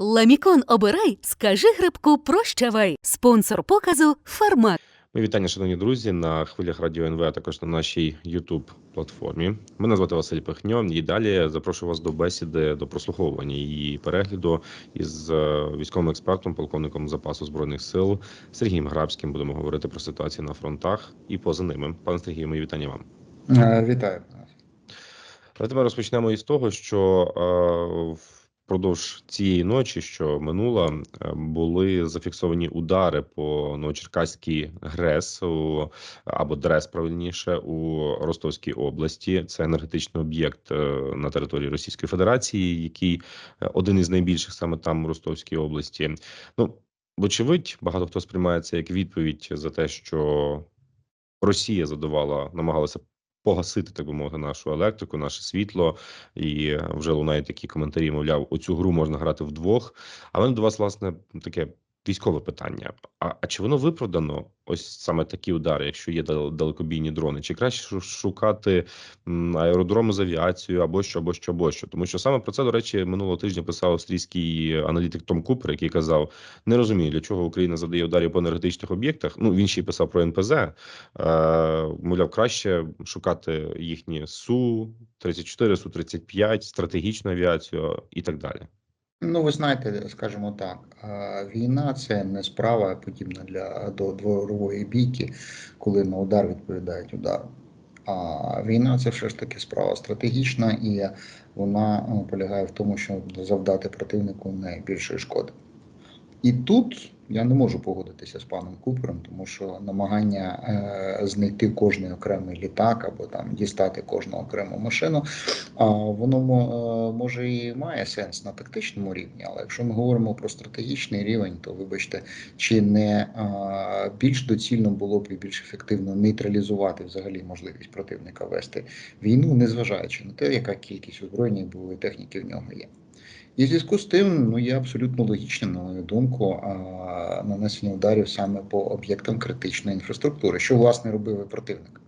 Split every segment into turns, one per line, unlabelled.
Ламікон обирай, скажи грибку прощавай. Спонсор показу Фармак.
Мої вітання, шановні друзі, на хвилях радіо НВ, а також на нашій youtube платформі. Мене звати Василь Пихньо. І далі запрошую вас до бесіди, до прослуховування і перегляду із е, військовим експертом, полковником запасу збройних сил Сергієм Грабським. Будемо говорити про ситуацію на фронтах і поза ними. Пане Сергію, мої вітання вам.
Е, Вітаю.
Давайте ми розпочнемо із того, що е, впродовж цієї ночі, що минула, були зафіксовані удари по Новочеркаській ГРЕС у, або ДРЕС, правильніше, у Ростовській області. Це енергетичний об'єкт е, на території Російської Федерації, який е, один із найбільших саме там у Ростовській області. Ну, вочевидь, багато хто сприймає це як відповідь за те, що Росія задавала, намагалася погасити, так би мовити, нашу електрику, наше світло, і вже лунають такі коментарі. Мовляв, оцю гру можна грати вдвох. А мене до вас, власне, таке військове питання. А, а чи воно виправдано? Ось саме такі удари, якщо є далекобійні дрони, чи краще шукати аеродроми з авіацією або що, або що, або що? Тому що саме про це, до речі, минулого тижня писав австрійський аналітик Том Купер, який казав: не розумію, для чого Україна задає ударів по енергетичних об'єктах. Ну він ще й писав про НПЗ. Е, мовляв, краще шукати їхні су 34 су 35 стратегічну авіацію і так далі.
Ну, ви знаєте, скажімо так, війна це не справа подібна для до дворової бійки, коли на удар відповідають ударом. А війна це все ж таки справа стратегічна, і вона е, полягає в тому, щоб завдати противнику найбільшої шкоди. І тут я не можу погодитися з паном Купером, тому що намагання е, знайти кожний окремий літак або там дістати кожну окрему машину, а воно е, може і має сенс на тактичному рівні. Але якщо ми говоримо про стратегічний рівень, то вибачте, чи не е, більш доцільно було б і більш ефективно нейтралізувати взагалі можливість противника вести війну, незважаючи на те, яка кількість озброєння і бойової техніки в нього є. І в зв'язку з тим, ну є абсолютно логічним, на мою думку, нанесення ударів саме по об'єктам критичної інфраструктури, що власне робив і противник.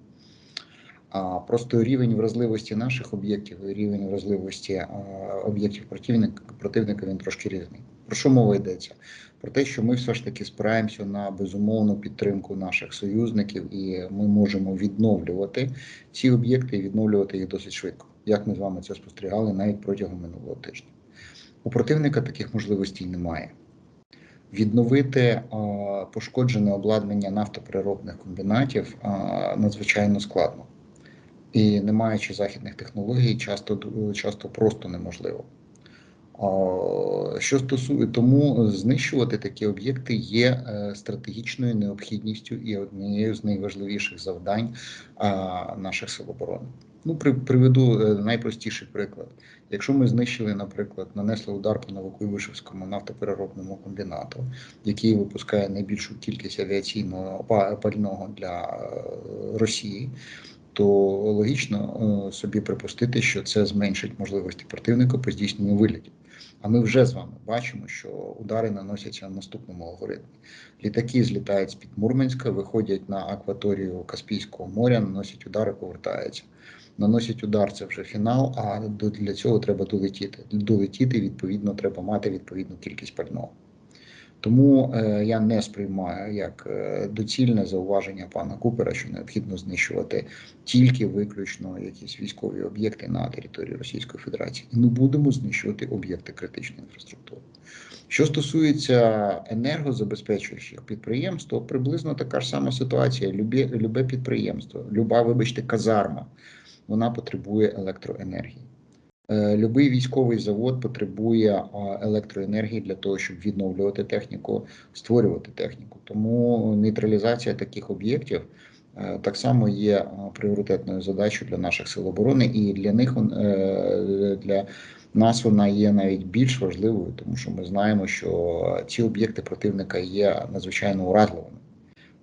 А просто рівень вразливості наших об'єктів і рівень вразливості об'єктів противника, противника він трошки різний. Про що мова йдеться? Про те, що ми все ж таки спираємося на безумовну підтримку наших союзників, і ми можемо відновлювати ці об'єкти і відновлювати їх досить швидко, як ми з вами це спостерігали навіть протягом минулого тижня. У противника таких можливостей немає. Відновити е, пошкоджене обладнання нафтопереробних комбінатів е, надзвичайно складно. І не маючи західних технологій, часто, часто просто неможливо. Е, Що стосує тому, знищувати такі об'єкти є е, стратегічною необхідністю і однією з найважливіших завдань е, наших сил оборони. Ну, при, приведу е, найпростіший приклад. Якщо ми знищили, наприклад, нанесли удар по Новокуйбишевському нафтопереробному комбінату, який випускає найбільшу кількість авіаційного пального для е, Росії, то логічно е, собі припустити, що це зменшить можливості противника по здійсненню вилітів. А ми вже з вами бачимо, що удари наносяться в наступному алгоритмі. Літаки злітають з під Мурманська, виходять на акваторію Каспійського моря, наносять удари, повертаються. Наносять удар, це вже фінал. А для цього треба долетіти. Долетіти відповідно треба мати відповідну кількість пального. Тому е, я не сприймаю як е, доцільне зауваження пана Купера, що необхідно знищувати тільки виключно якісь військові об'єкти на території Російської Федерації. І ми будемо знищувати об'єкти критичної інфраструктури. Що стосується енергозабезпечуючих підприємств, то приблизно така ж сама ситуація. Любе, любе підприємство, люба, вибачте, казарма, вона потребує електроенергії. Е, Любий військовий завод потребує електроенергії для того, щоб відновлювати техніку, створювати техніку. Тому нейтралізація таких об'єктів е, так само є пріоритетною задачею для наших сил оборони, і для них е, для нас вона є навіть більш важливою, тому що ми знаємо, що ці об'єкти противника є надзвичайно уразливими.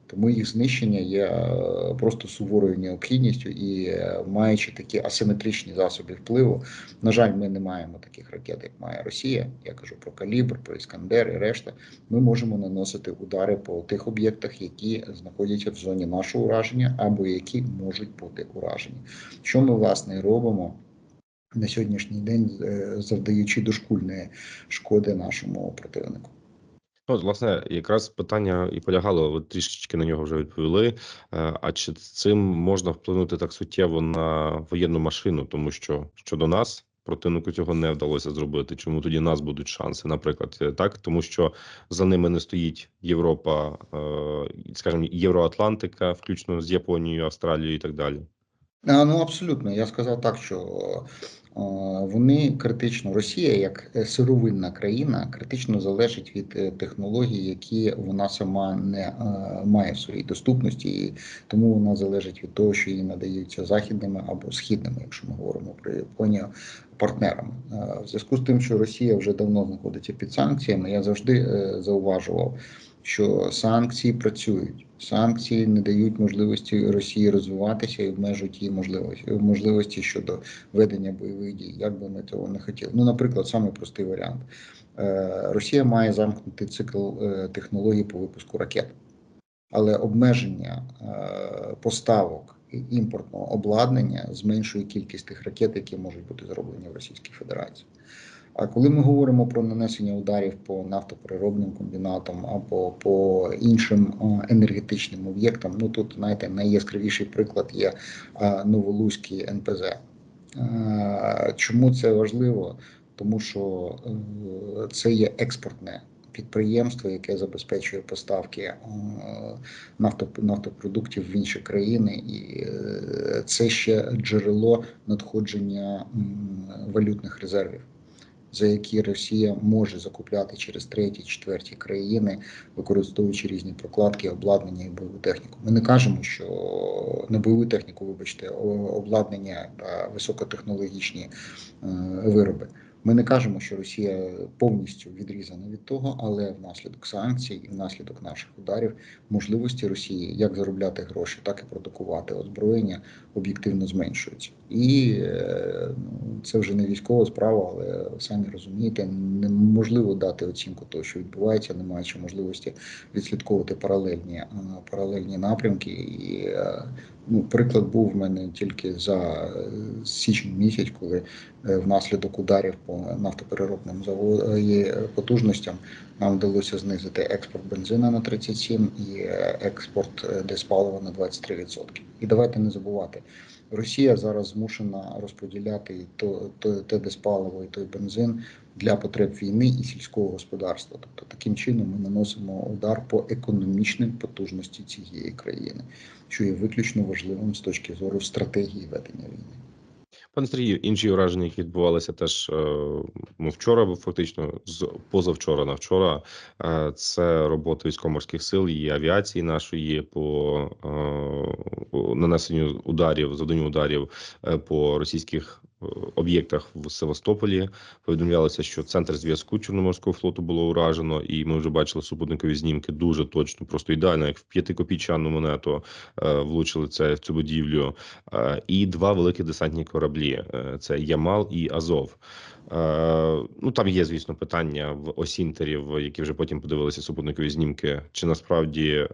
Тому їх знищення є е, просто суворою необхідністю і е, маючи такі асиметричні засоби впливу. На жаль, ми не маємо таких ракет, як має Росія. Я кажу про калібр, про іскандер і решта. Ми можемо наносити удари по тих об'єктах, які знаходяться в зоні нашого ураження, або які можуть бути уражені. Що ми власне робимо? на сьогоднішній день, е, завдаючи дошкульної шкоди нашому противнику.
Ну, власне, якраз питання і полягало, ви трішечки на нього вже відповіли. Е, А чи цим можна вплинути так суттєво на воєнну машину? Тому що щодо нас противнику цього не вдалося зробити. Чому тоді нас будуть шанси? Наприклад, е, так, тому що за ними не стоїть Європа, е, скажімо, Євроатлантика, включно з Японією, Австралією і так далі.
А, Ну абсолютно. Я сказав так, що вони критично, Росія як е, сировинна країна, критично залежить від е, технологій, які вона сама не е, має в своїй доступності, і тому вона залежить від того, що їй надаються західними або східними, якщо ми говоримо про Японію, партнерами. В зв'язку з тим, що Росія вже давно знаходиться під санкціями, я завжди зауважував, що санкції працюють. Санкції не дають можливості Росії розвиватися і обмежують її можливості можливості щодо ведення бойових дій, як би ми цього не хотіли. Ну, наприклад, самий простий варіант: Е, Росія має замкнутий цикл е, технологій по випуску ракет, але обмеження е, поставок імпортного обладнання зменшує кількість тих ракет, які можуть бути зроблені в Російській Федерації. А коли ми говоримо про нанесення ударів по нафтопереробним комбінатам або по іншим енергетичним об'єктам, ну тут знаєте, найяскравіший приклад є Новолуський НПЗ. Чому це важливо? Тому що е, це є експортне підприємство, яке забезпечує поставки е, нафтопродуктів в інші країни, і е, це ще джерело надходження валютних резервів за які Росія може закупляти через треті, четверті країни, використовуючи різні прокладки, обладнання і бойову техніку. Ми не кажемо, що не бойову техніку, вибачте, обладнання та високотехнологічні е, вироби. Ми не кажемо, що Росія повністю відрізана від того, але внаслідок санкцій і внаслідок наших ударів можливості Росії як заробляти гроші, так і продукувати озброєння об'єктивно зменшуються. І е, ну, це вже не військова справа, але самі розумієте, неможливо дати оцінку того, що відбувається, не маючи можливості відслідковувати паралельні е, паралельні напрямки. І е, ну, приклад був в мене тільки за січень місяць, коли внаслідок ударів по нафтопереробним заводам потужностям нам вдалося знизити експорт бензину на 37 і е, експорт е, диспалива на 23%. І давайте не забувати. Росія зараз змушена розподіляти і то, то, те диспаливо і той бензин для потреб війни і сільського господарства. Тобто таким чином ми наносимо удар по економічним потужності цієї країни, що є виключно важливим з точки зору стратегії ведення війни.
Пане Сергію, інші враження, які відбувалися теж е, ну, вчора, фактично з позавчора на вчора. е, Це робота військово-морських сил і авіації нашої по е, нанесенню ударів, завданню ударів по російських об'єктах в Севастополі. Повідомлялося, що центр зв'язку Чорноморського флоту було уражено, і ми вже бачили супутникові знімки дуже точно, просто ідеально, як в п'ятикопійчану монету е, влучили це в цю будівлю. Е, і два великі десантні кораблі: Е, це Ямал і Азов. Ну там є, звісно, питання в осінтерів, які вже потім подивилися супутникові знімки. Чи насправді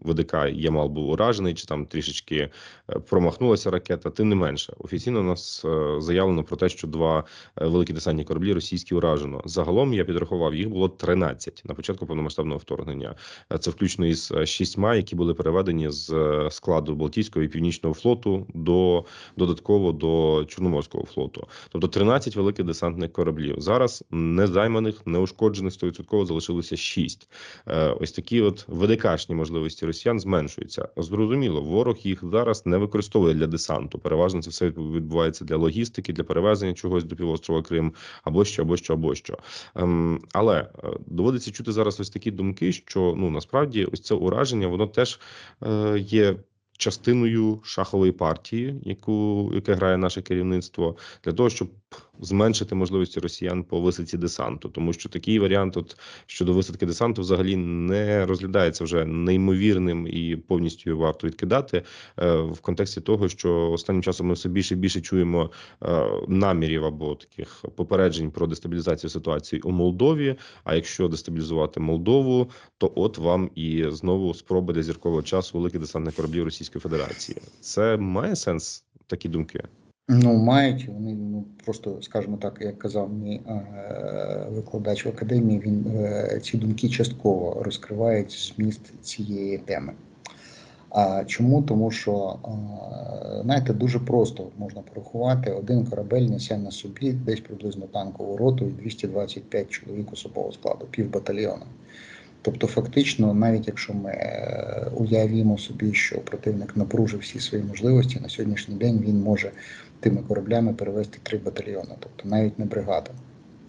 ВДК Ямал був уражений, чи там трішечки промахнулася ракета. Тим не менше, офіційно у нас заявлено про те, що два е, великі десантні кораблі російські уражено. Загалом я підрахував, їх було 13 на початку повномасштабного вторгнення. Е, Це включно із е, шістьма, які були переведені з складу Балтійського і Північного флоту до додатково до Чорноморського флоту. Тобто 13 великих десантних кораблів. Зараз незайманих, неушкоджених 100% залишилося 6. Е, Ось такі от ВДКшні можливості росіян зменшуються. Зрозуміло, ворог їх зараз не використовує для десанту. Переважно це все відбувається для логістики, для перевезення чогось до півострова Крим або що, або що, або що. Ем, Але е, доводиться чути зараз ось такі думки, що ну насправді ось це ураження, воно теж е, є. Частиною шахової партії, яку яке грає наше керівництво, для того, щоб зменшити можливості росіян по висадці десанту, тому що такий варіант, от щодо висадки десанту, взагалі не розглядається вже неймовірним і повністю варто відкидати е, в контексті того, що останнім часом ми все більше і більше чуємо е, намірів або таких попереджень про дестабілізацію ситуації у Молдові. А якщо дестабілізувати Молдову, то от вам і знову спроба для зіркового часу великих десантних кораблів Російської Федерації. Це має сенс такі думки.
Ну, мають вони ну просто, скажімо так, як казав мій е, викладач в академії, він е, ці думки частково розкривають зміст цієї теми. А чому? Тому що е, знаєте, дуже просто можна порахувати. Один корабель несе на собі десь приблизно танкову роту і 225 чоловік особового складу, пів батальйону. Тобто, фактично, навіть якщо ми е, уявімо собі, що противник напружив всі свої можливості, на сьогоднішній день він може тими кораблями перевести три батальйони, тобто навіть не бригада.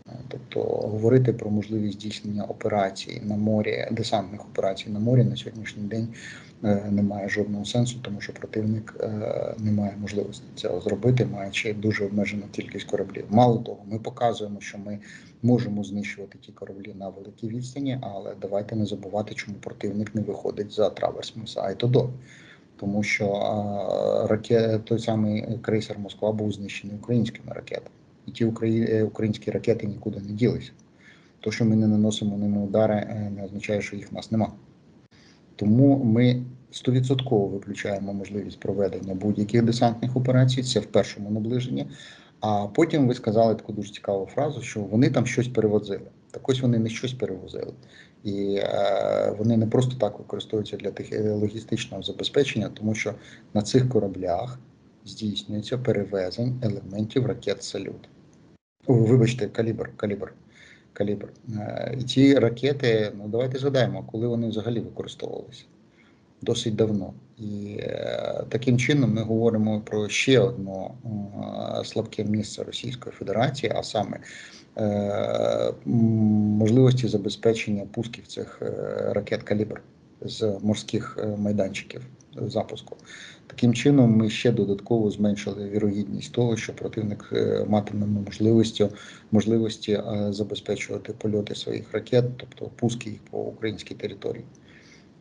Е, Тобто говорити про можливість здійснення операцій на морі, десантних операцій на морі на сьогоднішній день е, немає жодного сенсу, тому що противник е, не має можливості цього зробити, маючи дуже обмежену кількість кораблів. Мало того, ми показуємо, що ми можемо знищувати ті кораблі на великій відстані, але давайте не забувати, чому противник не виходить за траверс Моса і Тодо. Тому що а, раке, той самий крейсер Москва був знищений українськими ракетами. І ті е, українські ракети нікуди не ділися. То, що ми не наносимо ними удари, е, не означає, що їх в нас нема. Тому ми стовідсотково виключаємо можливість проведення будь-яких десантних операцій, це в першому наближенні. А потім ви сказали таку дуже цікаву фразу, що вони там щось перевозили. Так ось вони не щось перевозили. І е, вони не просто так використовуються для тих е, логістичного забезпечення, тому що на цих кораблях здійснюється перевезень елементів ракет салют. Вибачте, калібр, калібр, калібр. Е, і ці ракети, ну давайте згадаємо, коли вони взагалі використовувалися досить давно. І е, таким чином ми говоримо про ще одне слабке місце Російської Федерації, а саме е, можливості забезпечення пусків цих ракет калібр з морських майданчиків запуску. Таким чином, ми ще додатково зменшили вірогідність того, що противник е, матиме можливості, можливості е, забезпечувати польоти своїх ракет, тобто пуски їх по українській території.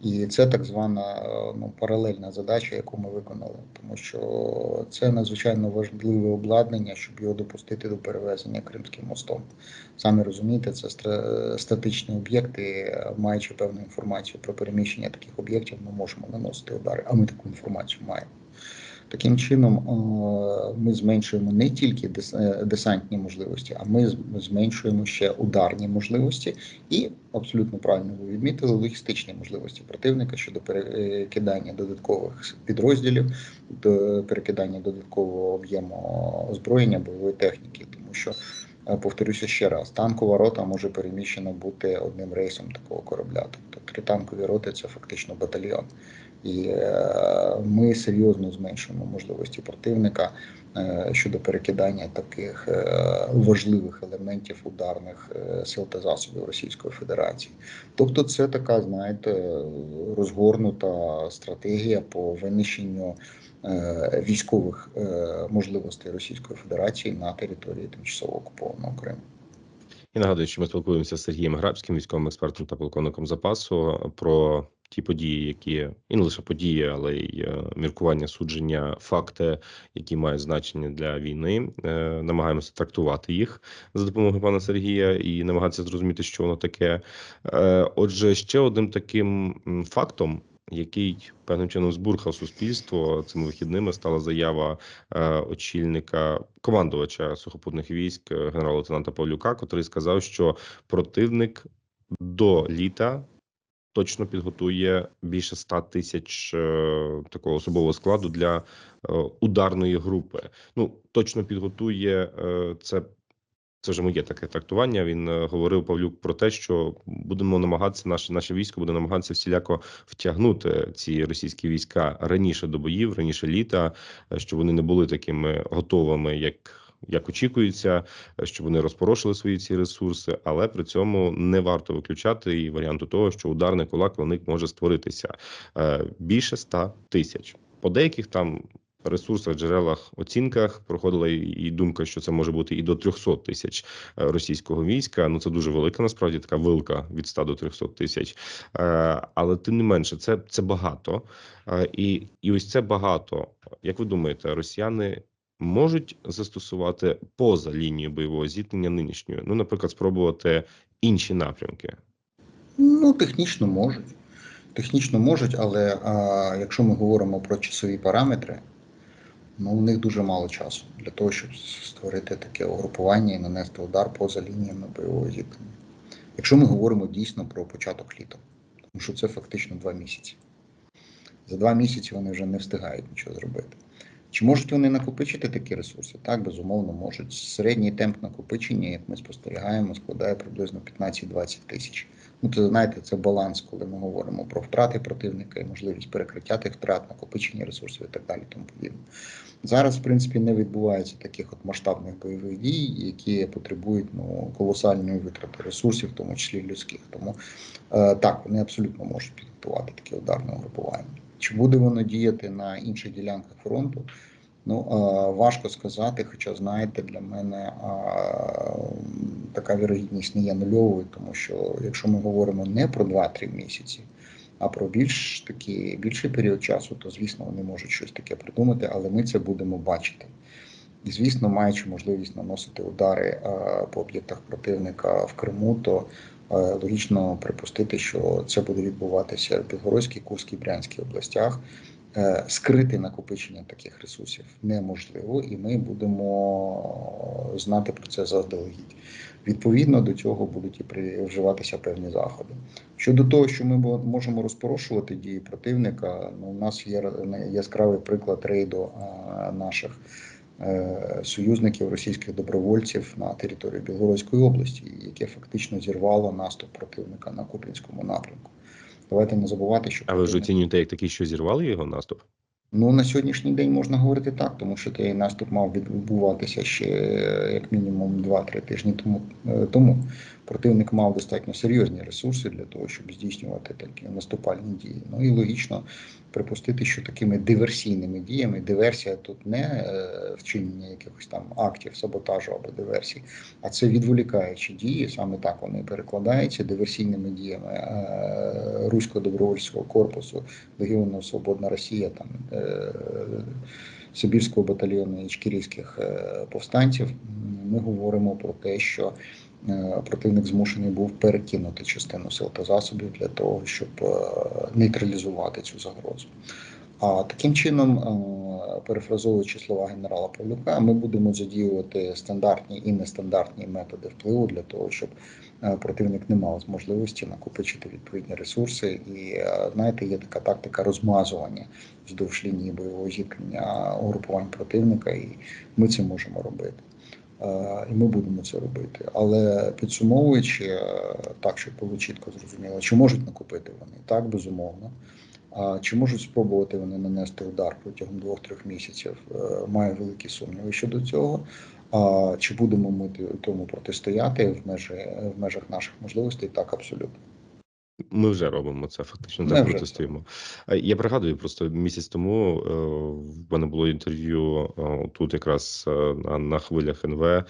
І це так звана е, ну, паралельна задача, яку ми виконали, тому що це надзвичайно важливе обладнання, щоб його допустити до перевезення Кримським мостом. Самі розумієте, це стра- статичні об'єкти, е, маючи певну інформацію про переміщення таких об'єктів, ми можемо наносити удари, а ми таку інформацію маємо. Таким чином, е, ми зменшуємо не тільки е, десантні можливості, а ми зменшуємо ще ударні можливості і абсолютно правильно ви відмітили логістичні можливості противника щодо перекидання додаткових підрозділів, до перекидання додаткового об'єму озброєння бойової техніки, тому що. е, Повторюся ще раз, танкова рота може переміщена бути одним рейсом такого корабля. Тобто три танкові роти це фактично батальйон. І е, ми серйозно зменшуємо можливості противника е, щодо перекидання таких е, важливих елементів ударних сил та засобів Російської Федерації. Тобто, це така, знаєте, розгорнута стратегія по винищенню військових можливостей Російської Федерації на території тимчасово окупованого Криму.
І нагадую, що ми спілкуємося з Сергієм Грабським, військовим експертом та полковником запасу, про ті події, які і не лише події, але й е, міркування, судження, факти, які мають значення для війни. Е, Намагаємося трактувати їх за допомогою пана Сергія і намагатися зрозуміти, що воно таке. Е, Отже, ще одним таким фактом. Який певним чином збурхав суспільство цими вихідними стала заява е, очільника командувача сухопутних військ е, генерала-лейтенанта Павлюка, котрий сказав, що противник до літа точно підготує більше 100 тисяч е, такого особового складу для ударної групи. Ну точно підготує це. Це вже моє таке трактування. Він е, говорив Павлюк про те, що будемо намагатися, наше наше військо буде намагатися всіляко втягнути ці російські війська раніше до боїв, раніше літа, е, щоб вони не були такими готовими, як. Як очікується, е, щоб вони розпорошили свої ці ресурси, але при цьому не варто виключати і варіанту того, що ударний кулак них може створитися більше 100 тисяч. По деяких там ресурсах, джерелах, оцінках проходила і, думка, що це може бути і до 300 тисяч е, російського війська. Ну це дуже велика, насправді така вилка від 100 до 300 тисяч. Е, Але тим не менше, це, це багато. Е, І, і ось це багато. Як ви думаєте, росіяни? Можуть застосувати поза лінією бойового зіткнення нинішньою, ну, наприклад, спробувати інші напрямки.
Ну, технічно можуть. Технічно можуть, але а, якщо ми говоримо про часові параметри, Ну, у них дуже мало часу для того, щоб створити таке угрупування і нанести удар поза лініями бойового зіткнення. Якщо ми говоримо дійсно про початок літа, тому що це фактично два місяці. За два місяці вони вже не встигають нічого зробити. Чи можуть вони накопичити такі ресурси? Так, безумовно, можуть. Середній темп накопичення, як ми спостерігаємо, складає приблизно 15-20 тисяч. Ну, то знаєте, це баланс, коли ми говоримо про втрати противника і можливість перекриття тих втрат, накопичення ресурсів і так далі. Тому подібне. Зараз, в принципі, не відбувається таких от масштабних бойових дій, які потребують ну, колосальної витрати ресурсів, в тому числі людських. Тому е, так, вони абсолютно можуть підготувати таке ударне угрупування. Чи буде воно діяти на інших ділянках фронту? Ну важко сказати, хоча знаєте, для мене така вірогідність не є нульовою, тому що якщо ми говоримо не про 2-3 місяці, а про більш такі більший період часу, то звісно вони можуть щось таке придумати, але ми це будемо бачити. І звісно, маючи можливість наносити удари по об'єктах противника в Криму, то логічно припустити, що це буде відбуватися в Білгородській, Курській, Брянській областях. Е, Скрити накопичення таких ресурсів неможливо, і ми будемо знати про це заздалегідь. Відповідно до цього будуть і вживатися певні заходи. Щодо того, що ми можемо розпорошувати дії противника, ну, у нас є яскравий приклад рейду наших е, союзників російських добровольців на території Білгородської області, яке фактично зірвало наступ противника на Куп'янському напрямку. Давайте не забувати, що
А ви ж оцінюєте як такий, що зірвали його наступ?
Ну на сьогоднішній день можна говорити так, тому що цей наступ мав відбуватися ще як мінімум 2-3 тижні тому. е, тому. Противник мав достатньо серйозні ресурси для того, щоб здійснювати такі наступальні дії. Ну і логічно припустити, що такими диверсійними діями диверсія тут не е, вчинення якихось там актів саботажу або диверсій, а це відволікаючі дії. Саме так вони перекладаються диверсійними діями е, руського добровольського корпусу Легіону Свободна Росія, там е, Сибірського батальйону ічкірійських повстанців. Ми говоримо про те, що противник змушений був перекинути частину сил та засобів для того, щоб е, нейтралізувати цю загрозу. А таким чином, е, перефразовуючи слова генерала Павлюка, ми будемо задіювати стандартні і нестандартні методи впливу для того, щоб е, противник не мав можливості накопичити відповідні ресурси. І е, знаєте, є така тактика розмазування вздовж лінії бойового зіткнення угрупувань противника, і ми це можемо робити. Е, І ми будемо це робити. Але підсумовуючи е, так, щоб було чітко зрозуміло, чи можуть накопити вони так, безумовно. А чи можуть спробувати вони нанести удар протягом двох-трьох місяців? Е, Маю великі сумніви щодо цього. А чи будемо ми тому протистояти в межах наших можливостей? Так, абсолютно.
Ми вже робимо це, фактично так протестуємо. Я пригадую, просто місяць тому е, в мене було інтерв'ю е, тут, якраз е, на, на хвилях НВ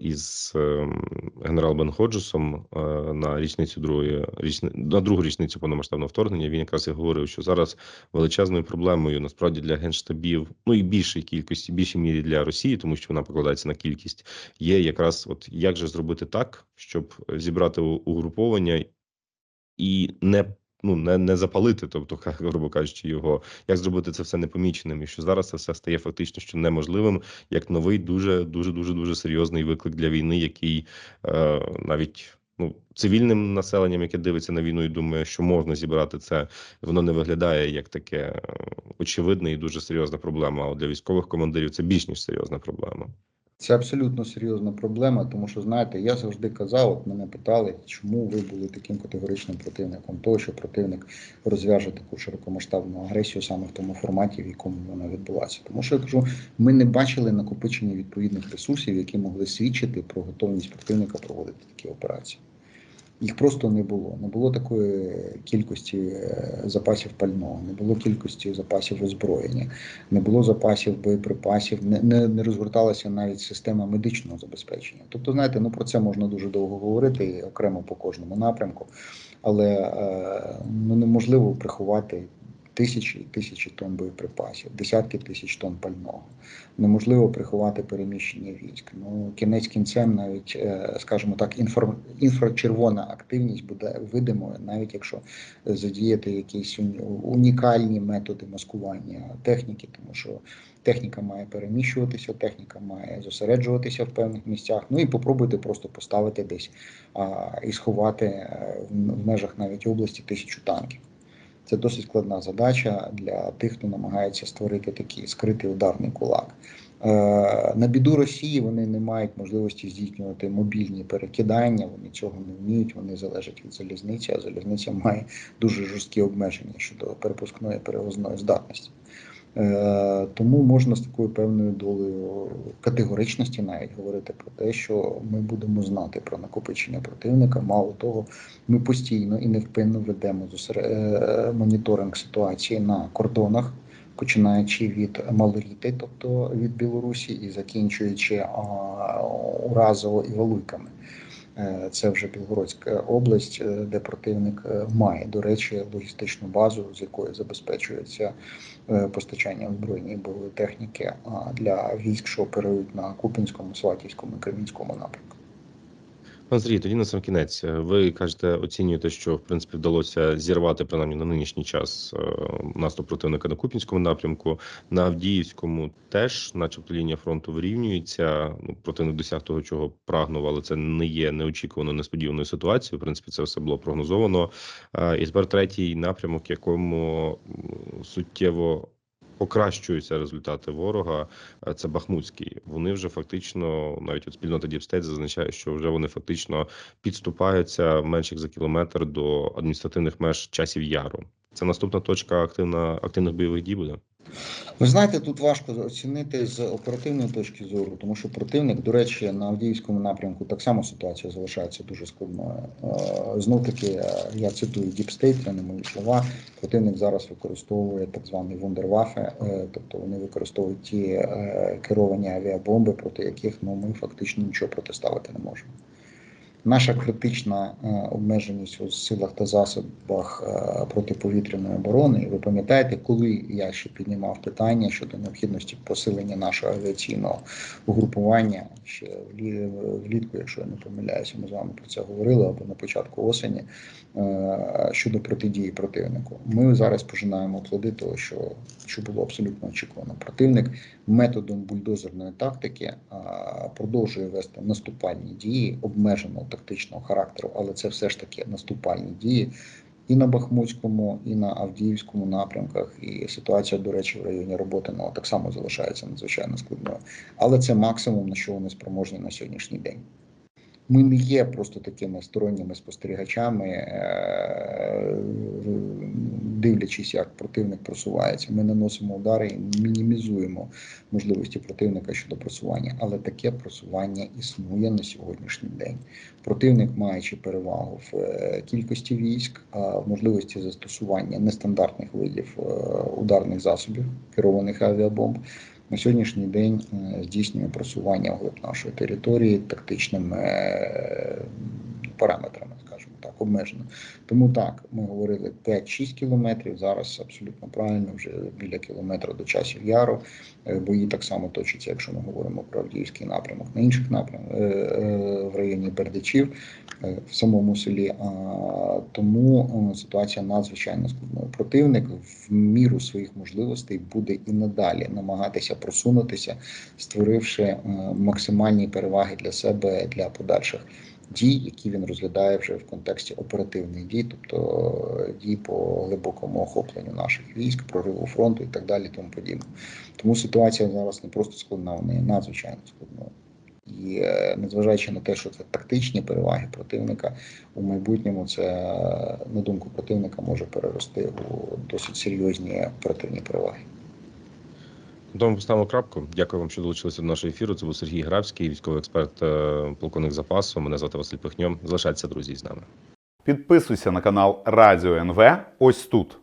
із генералом Бен Ходжесом на річницю другої річни, на другу річницю повномасштабного вторгнення. Він якраз і говорив, що зараз величезною проблемою насправді для генштабів, ну і більшій кількості, більшій мірі для Росії, тому що вона покладається на кількість, є якраз от як же зробити так, щоб зібрати угруповання і не ну не, не запалити, тобто, грубо кажучи, його як зробити це все непоміченим, і що зараз це все стає фактично що неможливим, як новий дуже дуже дуже дуже серйозний виклик для війни, який е, навіть. Ну, цивільним населенням, яке дивиться на війну і думає, що можна зібрати це, воно не виглядає як таке е, очевидне і дуже серйозна проблема. А для військових командирів це більш ніж серйозна проблема.
Це абсолютно серйозна проблема, тому що знаєте, я завжди казав, от мене питали, чому ви були таким категоричним противником того, що противник розв'яже таку широкомасштабну агресію саме в тому форматі, в якому вона відбулася. Тому що я кажу, ми не бачили накопичення відповідних ресурсів, які могли свідчити про готовність противника проводити такі операції. Їх просто не було. Не було такої кількості е, запасів пального, не було кількості запасів озброєння, не було запасів боєприпасів, не, не, не розгорталася навіть система медичного забезпечення. Тобто, знаєте, ну про це можна дуже довго говорити окремо по кожному напрямку, але е, ну неможливо приховати тисячі і тисячі тонн боєприпасів, десятки тисяч тонн пального. Неможливо приховати переміщення військ. Ну кінець кінцем, навіть е, скажімо так, інфра, інфрачервона активність буде видимою, навіть якщо задіяти якісь унікальні методи маскування техніки, тому що техніка має переміщуватися, техніка має зосереджуватися в певних місцях. Ну і попробуйте просто поставити десь а, і сховати е, в в межах навіть області тисячу танків. Це досить складна задача для тих, хто намагається створити такий скритий ударний кулак. Е, На біду Росії вони не мають можливості здійснювати мобільні перекидання, вони цього не вміють, вони залежать від залізниці, а залізниця має дуже жорсткі обмеження щодо перепускної перевозної здатності. Е, Тому можна з такою певною долею категоричності навіть говорити про те, що ми будемо знати про накопичення противника. Мало того, ми постійно і невпинно ведемо е, моніторинг ситуації на кордонах, починаючи від Малоріти, тобто від Білорусі, і закінчуючи Уразово і Валуйками. Е, Це вже Білгородська область, е, де противник е, має, до речі, логістичну базу, з якої забезпечується постачання озброєння і бойової техніки для військ, що оперують на Купінському, Сватівському і Кремінському напрямку.
Пан Сергій, тоді на сам кінець. Ви кажете, оцінюєте, що в принципі вдалося зірвати принаймні на нинішній час е, наступ противника на Купінському напрямку. На Авдіївському теж, начебто, лінія фронту вирівнюється. Ну, противник досяг того, чого прагнув, але це не є неочікувано несподіваною ситуацією. В принципі, це все було прогнозовано. Е, І тепер третій напрямок, якому суттєво покращуються результати ворога. е, Це Бахмутський. Вони вже фактично, навіть от спільнота Діпстейт зазначає, що вже вони фактично підступаються менше за кілометр до адміністративних меж часів яру. Це наступна точка активна активних бойових дій буде.
Ви знаєте, тут важко оцінити з оперативної точки зору, тому що противник, до речі, на Авдіївському напрямку так само ситуація залишається дуже складною. Знов таки, е, я цитую State, це не мої слова. Противник зараз використовує так званий вундервафе, е, тобто вони використовують ті е, керовані авіабомби, проти яких ну, ми фактично нічого протиставити не можемо. Наша критична е, обмеженість у силах та засобах е, протиповітряної оборони. Ви пам'ятаєте, коли я ще піднімав питання щодо необхідності посилення нашого авіаційного угрупування ще влі- влітку, якщо я не помиляюся, ми з вами про це говорили або на початку осені е, щодо протидії противнику. Ми зараз пожинаємо плоди того, що, що було абсолютно очікувано. Противник методом бульдозерної тактики продовжує вести наступальні дії обмеженого тактичного характеру, але це все ж таки наступальні дії і на Бахмутському, і на Авдіївському напрямках. І ситуація, до речі, в районі Роботиного так само залишається надзвичайно складною. Але це максимум, на що вони спроможні на сьогоднішній день. Ми не є просто такими сторонніми спостерігачами, е, дивлячись, як противник просувається. Ми наносимо удари і мінімізуємо можливості противника щодо просування, але таке просування існує на сьогоднішній день. Противник, маючи перевагу в е, кількості військ, в можливості застосування нестандартних видів е, ударних засобів, керованих авіабомб, на сьогоднішній день е, здійснює просування вглиб нашої території тактичними е, параметрами, обмежено. Тому так, ми говорили 5-6 кілометрів. Зараз абсолютно правильно, вже біля кілометра до часів яру. Е, Бої так само точаться, якщо ми говоримо про Авдіївський напрямок, на інших напрямках е, е, в районі Бердичів, в самому селі. Тому ситуація надзвичайно складною. Противник в міру своїх можливостей буде і надалі намагатися просунутися, створивши максимальні переваги для себе для подальших дій, які він розглядає вже в контексті оперативних дій, тобто е, дій по глибокому охопленню наших військ, прориву фронту і так далі, тому подібне. Тому ситуація зараз не просто складна, вона є надзвичайно складною. І е, незважаючи на те, що це тактичні переваги противника, у майбутньому це, е, на думку противника, може перерости у досить серйозні оперативні переваги.
Тому поставимо крапку. Дякую вам, що долучилися до нашого ефіру. Це був Сергій Гравський, військовий експерт, е, полковник запасу. Мене звати Василь Пихньом. Залишайтеся друзі з нами.
Підписуйся на канал Радіо НВ ось тут.